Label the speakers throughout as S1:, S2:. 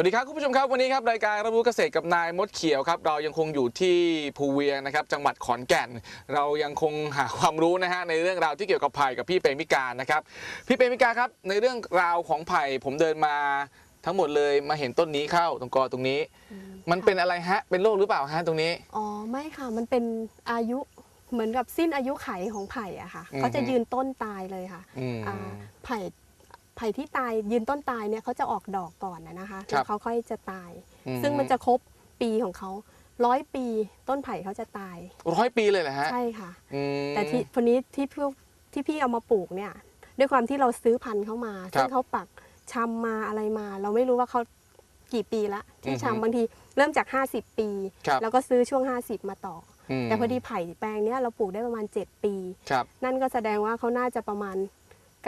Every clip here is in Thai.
S1: วัสดีครับคุณผู้ชมครับวันนี้ครับรายการรับรู้เกษตรกับนายมดเขียวครับเรายังคงอยู่ที่ภูเวียงนะครับจังหวัดขอนแก่น เรายังคงหาความรู้นะฮะในเรื่องราวที่เกี่ยวกับไผ่กับพี่เปรมิการนะครับพี่เปรมิการครับในเรื่องราวของไผ่ผมเดินมาทั้งหมดเลยมาเห็นต้นนี้เข้าตรงกอตรงนี้ มันเป็นอะไรฮะเป็นโรคหรือเปล่าฮะตรงนี้
S2: อ๋อไม่ค่ะมันเป็นอายุเหมือนกับสิ้นอายุไขของไผ่อะค่ะ
S1: อือฮึ
S2: เขาจะยืนต้นตายเลยค่ะ
S1: อืม
S2: อ่าไผ่ ไผ่ที่ตายยืนต้นตายเนี่ยเขาจะออกดอกก่อนนะนะคะ
S1: ครั
S2: แล้
S1: บ
S2: วเขาค่อยจะตาย
S1: อื
S2: ซึ่งมันจะครบปีของเขาร้อยปีต้นไผ่เขาจะตาย
S1: ร้อยปีเลยเหรอฮะ
S2: ใช่ค่ะ
S1: อืม
S2: แต่ที่คนนี้ที่พวกที่พี่เอามาปลูกเนี่ยด้วยความที่เราซื้อพันธุ์เข้ามา
S1: ครับ
S2: ซึ่งเขาปักชำมาอะไรมา เราไม่รู้ว่าเขากี่ปีละที่
S1: อือฮึ
S2: ชำบางทีเริ่มจาก 50 ปี
S1: ครับ
S2: แล้วก็ซื้อช่วง 50 มาต่อ
S1: ม
S2: แต่พอดีไผ่แปลงเนี้ยเราปลูกได้ประมาณ 7 ปี
S1: ครับ
S2: นั่นก็แสดงว่าเขาน่าจะประมาณ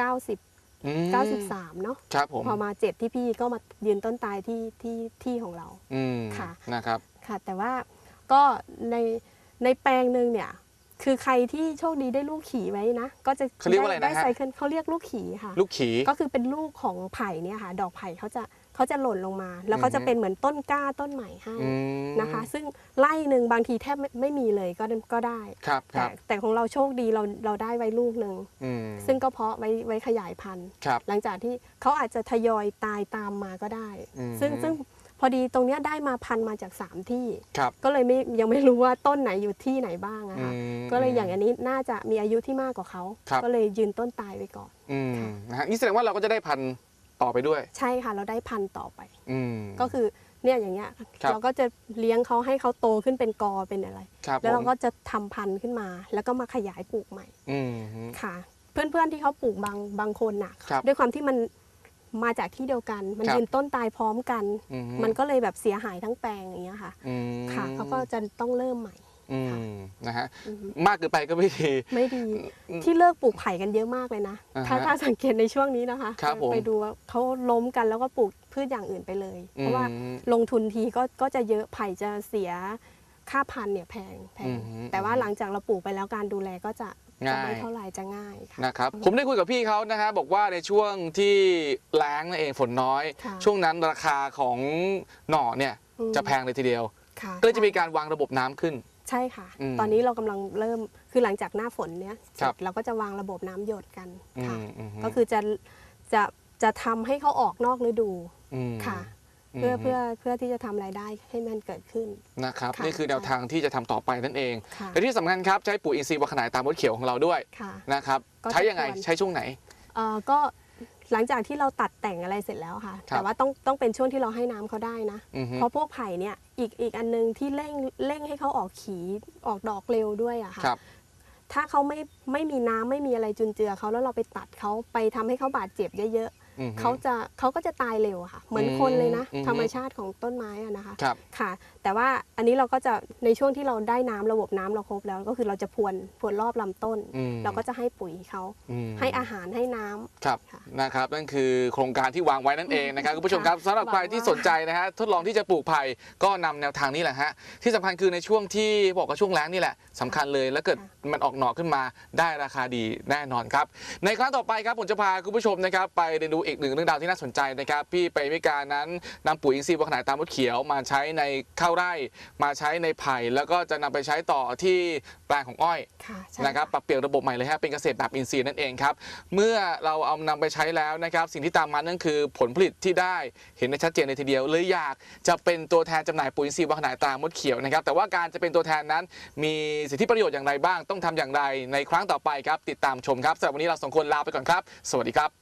S2: 90
S1: อืม
S2: 93 เนาะ
S1: ครับผม
S2: พอมา7ที่พี่ก็มายืนต้นตายที่ที่ที่ของเรา
S1: อืม
S2: ค่ะ
S1: นะครับ
S2: ค่ะ แต่ว่าก็ในในแปลงหนึ่งเนี่ย คือใครที่โชคดีได้ลูกขี่ไว้นะ ก็จะ
S1: เขาเรียกว่าอะไรนะ
S2: ได้
S1: ฮะ
S2: ไซเคิลเขาเรียกลูกขี่ค่ะ
S1: ลูกขี
S2: ก็คือเป็นลูกของไผ่เนี่ยค่ะ ดอกไผ่เขาจะ เขาจะหล่นลงมา แล้วก็จะ
S1: อือฮึ
S2: เป็นเหมือนต้นกล้าต้นใหม่ให้
S1: อืม
S2: นะคะ ซึ่งไล่หนึ่งบางทีแทบไม่ไม่มีเลยก็ก็ได้
S1: ครับค
S2: แต่
S1: รับ
S2: แต่ของเราโชคดีเราเราได้ไว้ลูกหนึ่ง
S1: อืม
S2: ซึ่งก็เพาะไว้ไว้ขยายพันธุ์
S1: ครับ
S2: หลังจากที่เขาอาจจะทยอยตายตามมาก็ได้
S1: อืม
S2: ซึ่งซึ่งพอดีตรงเนี้ยได้มาพันธุ์มาจาก 3 ที่
S1: ครับ
S2: ก็เลยไม่ยังไม่รู้ว่าต้นไหนอยู่ที่ไหนบ้างอะ
S1: อื
S2: ค่ะ
S1: ม
S2: ก็เลยอย่างอันนี้น่าจะมีอายุที่มากกว่าเขา
S1: ครับ
S2: ก็เลยยืนต้นตายไปก่อน
S1: อืม
S2: ค่ะ
S1: นะฮะนี่แสดงว่าเราก็จะได้พันธุ์ ต่อไปด้วย
S2: ใช่ค่ะ เราได้พันธุ์ต่อไป
S1: อืม
S2: ก็คือเนี่ยอย่างเงี้ย
S1: ครับ
S2: เราก็จะเลี้ยงเขาให้เขาโตขึ้นเป็นกอเป็นอะไร
S1: ครับ
S2: แล้วเรา
S1: ผม
S2: ก็จะทำพันธุ์ขึ้นมา แล้วก็มาขยายปลูกใหม่
S1: อืม
S2: ค่ะ เพื่อนๆที่เขาปลูกบางบางคนน่ะ
S1: ครับ
S2: ด้วยความที่มันมาจากที่เดียวกัน มัน
S1: ครับ
S2: ยืนต้นตายพร้อมกัน
S1: อืม
S2: มันก็เลยแบบเสียหายทั้งแปลงอย่างเงี้ยค่ะ
S1: อืม
S2: ค่ะเขาก็จะต้องเริ่มใหม่
S1: อืมนะฮะ
S2: อือฮึ
S1: มากเกินไปก็ไม่ดี
S2: ไม่ดีที่เลิกปลูกไผ่กันเยอะมากเลยนะ
S1: อ่าฮะ
S2: ถ้าถ้าสังเกตในช่วงนี้นะคะ
S1: ครับผม
S2: ไปดูว่าเขาล้มกันแล้วก็ปลูกพืชอย่างอื่นไปเลย เพราะว่า
S1: อืม
S2: ลงทุนทีก็ก็จะเยอะไผ่จะเสียค่าพันธุ์เนี่ยแพงแพ
S1: อื
S2: ง
S1: อฮึ
S2: แต่ว่าหลังจากเราปลูกไปแล้วการดูแลก็จะจะ
S1: ง่าย
S2: ไม่เท่าไหร่จะง่ายค่ะ
S1: นะครับผมได้คุยกับพี่เขานะฮะบอกว่าในช่วงที่แล้งนั่นเองฝนน้อย
S2: ค่ะ
S1: ช่วงนั้นราคาของหน่อเนี่ย
S2: อืม
S1: จะแพงเลยทีเดียว
S2: ค่ะ
S1: ก็เลยจะมีการวางระบบน้ำขึ้น
S2: ใช่ค่ะ
S1: อืม
S2: ตอนนี้เรากำลังเริ่มคือหลังจากหน้าฝนเนี้ยเส
S1: ครั
S2: ร็
S1: บ
S2: จเราก็จะวางระบบน้ำหยดกัน
S1: อื
S2: ค่ะ
S1: มอืม
S2: ก็คือจะจะจะทำให้เขาออกนอกฤดู
S1: ม
S2: ค่ะ เพื่อ
S1: ม
S2: เพื่อเพื่อที่จะทำรายได้ให้มันเกิดขึ้น
S1: นะครับ
S2: ค่ะ
S1: นี่คือแนวทางที่จะทำต่อไปนั่นเอง
S2: ค่ะ
S1: และที่สำคัญครับ ใช้ปุ๋ยอินทรีย์วัวขนายตามมดเขียวของเราด้วย
S2: ค่ะ
S1: นะครับ
S2: ก็จะ
S1: ใช้ยังไง
S2: ควร
S1: ใช้ช่วงไหน
S2: เอ่อก็ หลังจากที่เราตัดแต่งอะไรเสร็จแล้วค่ะ
S1: ครับ
S2: แต่ว่าต้องต้องเป็นช่วงที่เราให้น้ำเขาได้นะ
S1: อือฮึ
S2: เพราะพวกไผ่เนี่ยอีกอีกอันนึงที่เร่งเร่งให้เขาออกขีออกดอกเร็วด้วยอะค่ะ
S1: ครับ
S2: ถ้าเขาไม่ไม่มีน้ำไม่มีอะไรจุนเจือเขาแล้วเราไปตัดเขาไปทำให้เขาบาดเจ็บเยอะ
S1: อือฮึ
S2: ๆเขาจะเขาก็จะตายเร็วอะค่ะ เหมือนคนเลยนะ
S1: อืม
S2: ธรรมชาติของต้นไม้อะนะคะ
S1: ครับ
S2: ค่ะ แต่ว่าอันนี้เราก็จะในช่วงที่เราได้น้ำระบบน้ำเราครบแล้วก็คือเราจะพรวนพรวนรอบลำต้น
S1: อืม
S2: เราก็จะให้ปุ๋ยเขา
S1: อืม
S2: ให้อาหารให้น้ำ
S1: ครับ
S2: ค่ะ
S1: นะครับนั่นคือโครงการที่วางไว้นั่นเองนะครับ
S2: อืม
S1: คุณผู้ชมครับ
S2: ค่ะ
S1: สำหรับใคร
S2: หวังว่า
S1: ที่สนใจนะฮะทดลองที่จะปลูกไผ่ก็นำแนวทางนี้แหละฮะที่สำคัญคือในช่วงที่บอกว่าช่วงแล้งนี่แหละสำคัญเลย แล้วเกิดมันออกหน่อขึ้นมาได้ราคาดีแน่นอนครับ ในครั้งต่อไปครับผมจะพาคุณผู้ชมนะครับไปเรียนรู้อีกหนึ่งเรื่องราวที่น่าสนใจนะครับพี่ไปมิการนั้นนำปุ๋ยอินทรีย์วัวขนายตามมดเขียวมาใช้ในข้าวไร่มาใช้ในไผ่ แล้วก็จะนำไปใช้ต่อที่แปลงของอ้อย
S2: ค่ะใช่
S1: นะครับปรับเปลี่ยนระบบใหม่เลยฮะเป็นเกษตรแบบอินทรีย์นั่นเองครับเมื่อเราเอานำไปใช้แล้วนะครับ สิ่งที่ตามมานั่นคือผลผลิตที่ได้เห็นได้ชัดเจนเลยทีเดียวเลยอยากจะเป็นตัวแทนจำหน่ายปุ๋ยอินทรีย์วัฒนายตรามดเขียวนะครับ แต่ว่าการจะเป็นตัวแทนนั้น มีสิทธิประโยชน์อย่างไรบ้าง ต้องทำอย่างไรในครั้งต่อไปครับติดตามชมครับสำหรับวันนี้เราสองคนลาไปก่อนครับ สวัสดีครับ